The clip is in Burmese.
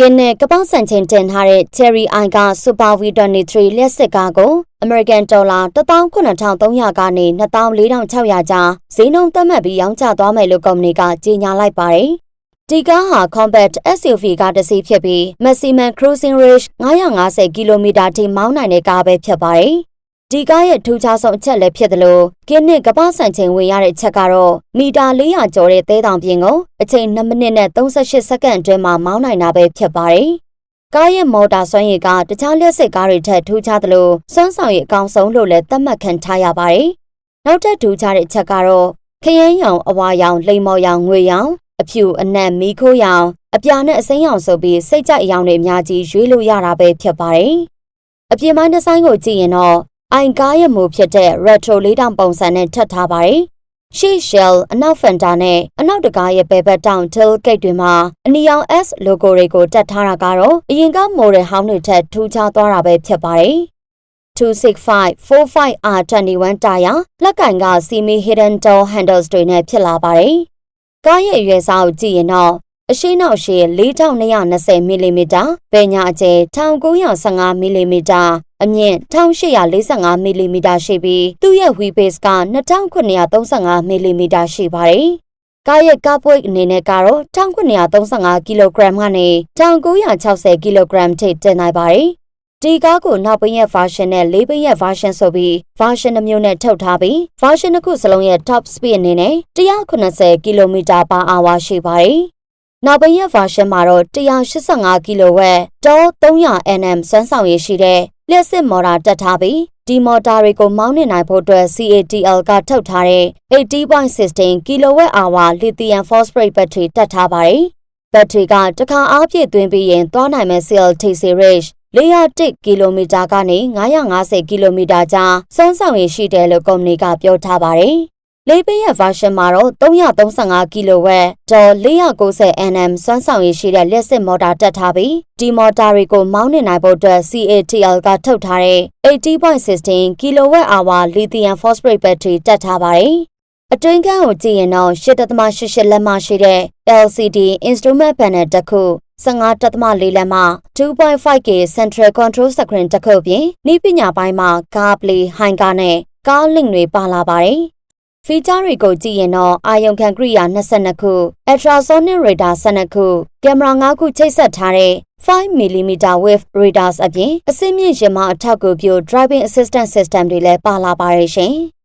ကင်းနဲ့ကပောက်ဆန်ချင်းတင်ထားတဲ့ Cherry i က Super V23 လျှက်စစ်ကားကို American Dollar 19300ကနေ24600ကျားဈေးနှုန်းသတ်မှတ်ပြီးရောင်းချသွားမယ်လို့ကုမ္ပဏီကကြေညာလိုက်ပါတယ်။ဒီကားဟာ Compact SUV ကားတစ်စီးဖြစ်ပြီး Maximum Cruising Range 950 km ထိမောင်းနိုင်တဲ့ကားပဲဖြစ်ပါတယ်။ ဒီကားရဲ့ထူးခြားဆုံးအချက်လည်းဖြစ်တယ်လို့ကင်းနဲ့ကပ္ပဆန်ချိန်ဝင်ရတဲ့အချက်ကတော့မီတာ400ကျော်တဲ့သဲတောင်ပြင်ကိုအချိန်2မိနစ်နဲ့38စက္ကန့်အတွင်းမှာမောင်းနိုင်တာပဲဖြစ်ပါတယ်။ကားရဲ့မော်တာစွမ်းရည်ကတခြားလျှက်စစ်ကားတွေထက်ထူးခြားတယ်လို့စွမ်းဆောင်ရည်အကောင်ဆုံးလို့လည်းသတ်မှတ်ခံထားရပါတယ်။နောက်ထပ်ထူးခြားတဲ့အချက်ကတော့ခရမ်းရောင်အဝါရောင်လိမ္မော်ရောင်ငွေရောင်အဖြူအနက်မီးခိုးရောင်အပြာနဲ့အစိမ်းရောင်ဆိုပြီးစိတ်ကြိုက်အရောင်တွေအများကြီးရွေးလို့ရတာပဲဖြစ်ပါတယ်။အပြင်ပိုင်းဒီဇိုင်းကိုကြည့်ရင်တော့ အိုင်ကားရဲ့မူဖြစ်တဲ့ retro လေးတောင်ပုံစံနဲ့ထပ်ထားပါတယ်။ရှေ့ shell အနောက် fender နဲ့အနောက်တကားရဲ့ဘယ်ဘက်တောင် tailgate တွေမှာအနီရောင် S logo တွေကိုတက်ထားတာကတော့အရင်က model ဟောင်းတွေထက်ထူးခြားသွားတာပဲဖြစ်ပါတယ်။ 265-45R21 တာယာလက်ကင်က semi hidden door handles တွေနဲ့ဖြစ်လာပါတယ်။ကားရဲ့အရွယ်စားကိုကြည့်ရင်တော့ အရှိနောက်ရှည်4220 mm ဘယ်ညာအကျယ်1915 mm အမြင့်1845 mm ရှိပြီးသူ့ရဲ့ wheelbase က2935 mm ရှိပါတယ်။ကားရဲ့ကားပွိတ်အနေနဲ့ကတော့1935 kg ကနေ1960 kg ထိတင်နိုင်ပါတယ်။ဒီကားကိုနောက်ပိရဲ့ version နဲ့လေးပိရဲ့ version ဆိုပြီး version နှမျိုးနဲ့ထုတ်ထားပြီး version တစ်ခုစလုံးရဲ့ top speed အနေနဲ့180 km/h ရှိပါတယ်။ နောက်ပိုင်းရဲ့ version မှာတော့185 kW တော300 nm စွမ်းဆောင်ရည်ရှိတဲ့လျှက်စစ်မော်တာတက်ထားပြီးဒီမော်တာတွေကိုမောင်းနှင်နိုင်ဖို့အတွက် CATL ကထုတ်ထားတဲ့80.16 kWh lithium phosphate battery တက်ထားပါတယ်။ဘက်ထရီကတစ်ခါအားဖြည့်သွင်းပြီးရင်သွားနိုင်မဲ့ CLTC range 401ကီလိုမီတာကနေ950ကီလိုမီတာကြားစွမ်းဆောင်ရည်ရှိတယ်လို့ကုမ္ပဏီကပြောထားပါတယ်။ လေးပေးရဲ့ version မှာတော့335 kW ဒေါ်490 nm စွမ်းဆောင်ရည်ရှိတဲ့လက်စစ်မော်တာတက်ထားပြီးဒီမော်တာတွေကိုမောင်းနှင်နိုင်ဖို့အတွက် CATL ကထုတ်ထားတဲ့80.16 kWh lithium phosphate battery တက်ထားပါတယ်။အတွင်းကန်းကိုကြည့်ရင်တော့8.88လက်မရှိတဲ့ LCD instrument panel တစ်ခု15.4လက်မှ 2.5K central control screen တစ်ခုပြင်ဤပညာပိုင်းမှာ CarPlay, Haiga နဲ့ Car Link တွေပါလာပါတယ်။ ဖီချာတွေကိုကြည့်ရင်တော့အာယုံခံကရိယာ22ခု ultrasonic radar 12ခုကင်မရာ9ခုချိတ်ဆက်ထားတဲ့ 5mm wave radars အပြင်အစစ်မြင့်ရင်မအထောက်အကူပြု driving assistance system တွေလည်းပါလာပါတယ်ရှင်။